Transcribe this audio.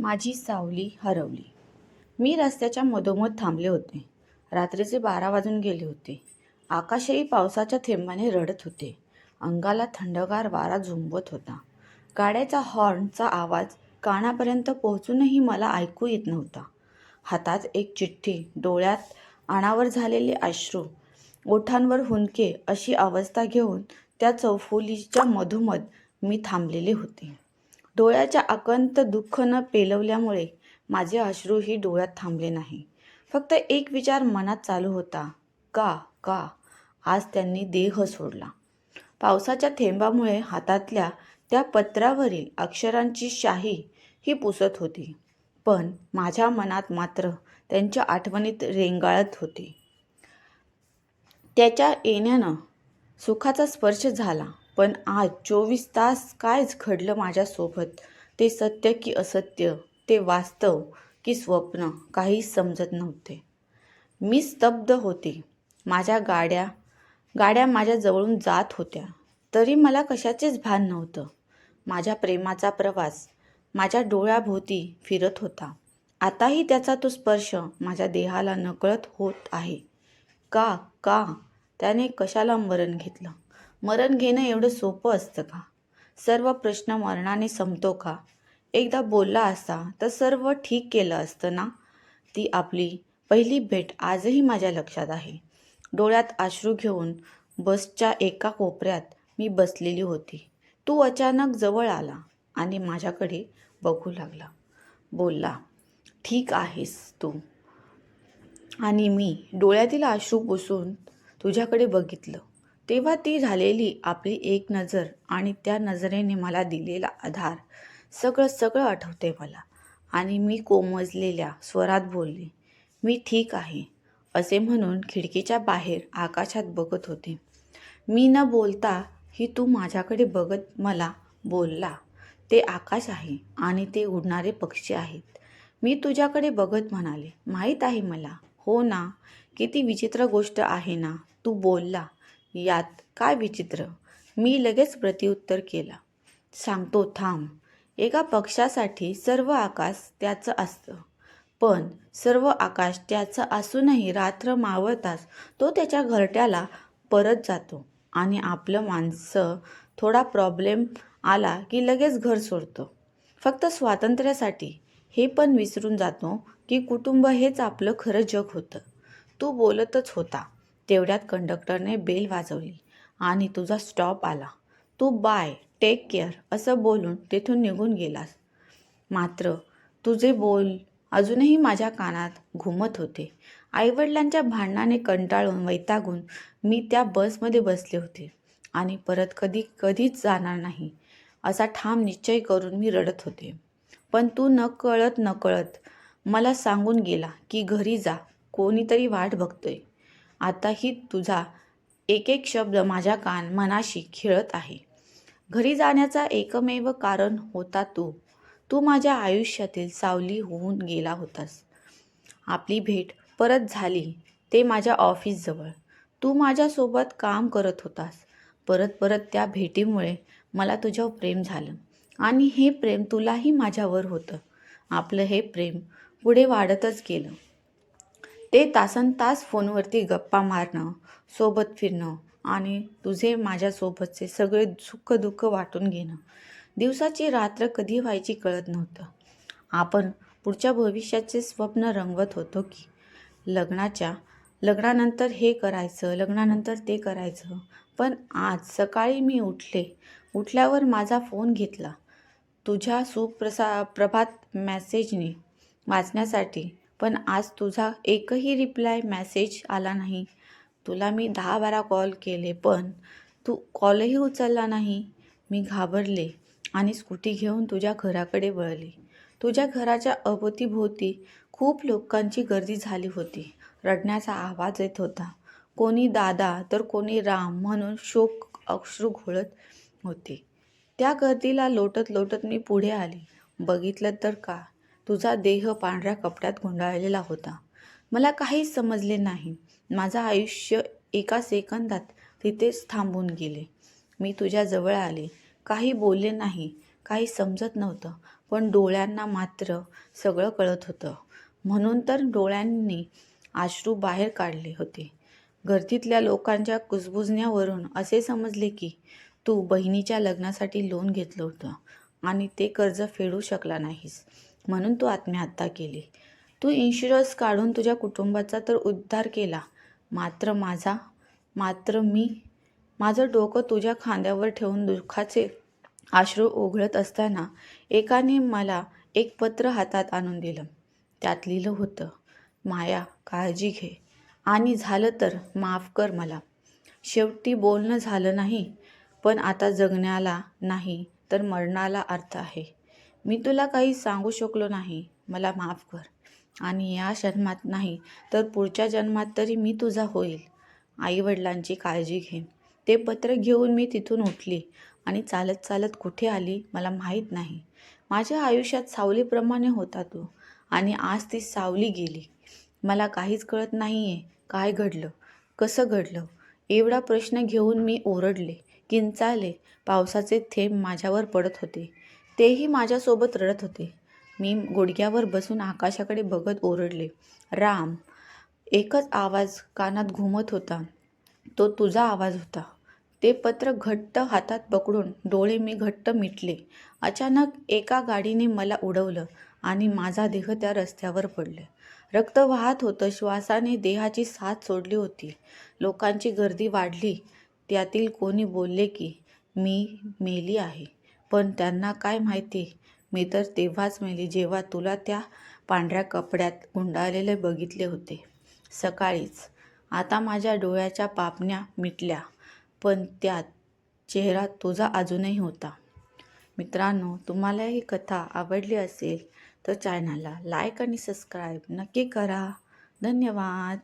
माझी सावली हरवली. मी रस्त्याच्या मधोमध थांबले होते. रात्रीचे बारा वाजून गेले होते. आकाशही पावसाच्या थेंबाने रडत होते. अंगाला थंडगार वारा झुंबत होता. गाड्याचा हॉर्नचा आवाज कानापर्यंत पोहोचूनही मला ऐकू येत नव्हता. हातात एक चिठ्ठी डोळ्यात अणावर झालेले अश्रू ओठांवर हुंदके अशी अवस्था घेऊन त्या चौफुलीच्या मधोमध मी थांबलेले होते. डोळ्याच्या आकंत दुःख न पेलवल्यामुळे माझे अश्रूही डोळ्यात थांबले नाही. फक्त एक विचार मनात चालू होता. का का? आज त्यांनी देह सोडला. पावसाच्या थेंबामुळे हातातल्या त्या पत्रावरील अक्षरांची शाही ही पुसत होती. पण माझ्या मनात मात्र त्यांच्या आठवणीत रेंगाळत होते. त्याच्या येण्यानं सुखाचा स्पर्श झाला. पण आज चोवीस तास कायच घडलं माझ्यासोबत? ते सत्य की असत्य? ते वास्तव की स्वप्न? काहीच समजत नव्हते. मी स्तब्ध होते. माझ्या गाड्या गाड्या माझ्या जवळून जात होत्या. तरी मला कशाचेच भान नव्हतं. माझ्या प्रेमाचा प्रवास माझ्या डोळ्याभोवती फिरत होता. आताही त्याचा तो स्पर्श माझ्या देहाला नकळत होत आहे. का का? त्याने कशाला मरण घेतलं? मरण घेणं एवढं सोपं असतं का? सर्व प्रश्न मरणाने संपतो का? एकदा बोलला असता तर सर्व ठीक केलं असतं ना? ती आपली पहिली भेट आजही माझ्या लक्षात आहे. डोळ्यात अश्रू घेऊन बसच्या एका कोपऱ्यात मी बसलेली होती. तू अचानक जवळ आला आणि माझ्याकडे बघू लागला. बोलला ठीक आहेस तू. आणि मी डोळ्यातील अश्रू पुसून तुझ्याकडे बघितलं. तेव्हा ती झालेली आपली एक नजर आणि त्या नजरेने मला दिलेला आधार. सगळं सगळं आठवते मला. आणि मी कोमजलेल्या स्वरात बोलले मी ठीक आहे असे म्हणून खिडकीच्या बाहेर आकाशात बघत होते. मी न बोलता ही तू माझ्याकडे बघत मला बोलला ते आकाश आहे आणि ते उडणारे पक्षी आहेत. मी तुझ्याकडे बघत म्हणाले माहीत आहे मला. हो ना किती विचित्र गोष्ट आहे ना तू बोलला यात काय विचित्र? मी लगेच प्रत्युत्तर केला. सांगतो थांब. एका पक्षासाठी सर्व आकाश त्याचं असतं. पण सर्व आकाश त्याचं असूनही रात्र मावळताच तो त्याच्या घरट्याला परत जातो आणि आपलं माणसं थोडा प्रॉब्लेम आला की लगेच घर सोडतो. फक्त स्वातंत्र्यासाठी हे पण विसरून जातो की कुटुंब हेच आपलं खरं जग होतं. तू बोलतच होता. तेवढ्यात कंडक्टरने बेल वाजवली आणि तुझा स्टॉप आला. तू बाय टेक केअर असं बोलून तेथून निघून गेलास. मात्र तुझे बोल अजूनही माझ्या कानात घुमत होते. आईवडिलांच्या भांडणाने कंटाळून वैतागून मी त्या बसमध्ये बसले होते आणि परत कधी कधीच जाणार नाही असा ठाम निश्चय करून मी रडत होते. पण तू नकळत नकळत मला सांगून गेला की घरी जा कोणीतरी वाट बघतोय. आताही तुझा एक एक शब्द माझ्या कान मनाशी खेळत आहे. घरी जाण्याचा एकमेव कारण होता तू. तू माझ्या आयुष्यातील सावली होऊन गेला होतास. आपली भेट परत झाली ते माझ्या ऑफिसजवळ तू माझ्यासोबत काम करत होतास. परत परत त्या भेटीमुळे मला तुझ्यावर प्रेम झालं. आणि हे प्रेम तुलाही माझ्यावर होतं. आपलं हे प्रेम पुढे वाढतच गेलं. ते तासन तास फोनवरती गप्पा मारणं सोबत फिरणं आणि तुझे माझ्यासोबतचे सगळे सुख दुःख वाटून घेणं. दिवसाची रात्र कधी व्हायची कळत नव्हतं. आपण पुढच्या भविष्याचे स्वप्न रंगवत होतो की लग्नाच्या लग्नानंतर हे करायचं लग्नानंतर ते करायचं. पण आज सकाळी मी उठले. उठल्यावर माझा फोन घेतला. तुझ्या सुप्रसा प्रभात मॅसेजने वाचण्यासाठी पण आज तुझा एकही रिप्लाय मेसेज आला नाही. तुला मी दहा बारा कॉल केले पण तू कॉलही उचलला नाही. मी घाबरले आणि स्कूटी घेऊन तुझ्या घराकडे वळले. तुझ्या घराच्या अवतीभोवती खूप लोकांची गर्दी झाली होती. रडण्याचा आवाज येत होता. कोणी दादा तर कोणी राम म्हणून शोक अश्रू घोळत होते. त्या गर्दीला लोटत लोटत मी पुढे आली. बघितलं तर का? तुझा देह पांढऱ्या कपड्यात गुंडाळलेला होता. मला काहीच समजले नाही. माझं आयुष्य एका सेकंदात तिथेच थांबून गेले. मी तुझ्याजवळ आले. काही बोलले नाही. काही समजत नव्हतं. पण डोळ्यांना मात्र सगळं कळत होतं. म्हणून तर डोळ्यांनी आश्रू बाहेर काढले होते. गर्दीतल्या लोकांच्या कुजबुजण्यावरून असे समजले की तू बहिणीच्या लग्नासाठी लोन घेतलं होतं आणि ते कर्ज फेडू शकला नाहीस. म्हणून तू आत्महत्या केली. तू इन्शुरन्स काढून तुझ्या कुटुंबाचा तर उद्धार केला. मात्र माझा मात्र मी माझं डोकं तुझ्या खांद्यावर ठेवून दुःखाचे आश्रू ओघळत असताना एकाने मला एक पत्र हातात आणून दिलं. त्यात लिहिलं होतं माया काळजी घे. आणि झालं तर माफ कर मला. शेवटी बोलणं झालं नाही पण आता जगण्याला नाही तर मरणाला अर्थ आहे. मी तुला काही सांगू शकलो नाही. मला माफ कर. आणि या जन्मात नाही तर पुढच्या जन्मात तरी मी तुझा होईल. आईवडिलांची काळजी घे. ते पत्र घेऊन मी तिथून उठली आणि चालत चालत कुठे आली मला माहीत नाही. माझ्या आयुष्यात सावलीप्रमाणे होता तू आणि आज ती सावली गेली. मला काहीच कळत नाही आहे काय घडलं कसं घडलं. एवढा प्रश्न घेऊन मी ओरडले किंचाले पावसाचे थेंब माझ्यावर पडत होते. तेही माझ्यासोबत रडत होते. मी गुडघ्यावर बसून आकाशाकडे बघत ओरडले. राम. एकच आवाज कानात घुमत होता. तो तुझा आवाज होता. ते पत्र घट्ट हातात पकडून डोळे मी घट्ट मिटले. अचानक एका गाडीने मला उडवलं आणि माझा देह त्या रस्त्यावर पडले. रक्त वाहत होतं. श्वासाने देहाची साथ सोडली होती. लोकांची गर्दी वाढली. त्यातील कोणी बोलले की मी मेली आहे. पण त्यांना काय माहिती? मी तर तेव्हाच मेली जेव्हा तुला त्या पांढऱ्या कपड्यात गुंडाळलेले बघितले होते. सकाळीच. आता माझ्या डोळ्याच्या पापण्या मिटल्या पण त्यात चेहरा तुझा अजूनही होता. मित्रांनो तुम्हाला ही कथा आवडली असेल तर चॅनलला लाईक आणि सबस्क्राईब नक्की करा. धन्यवाद.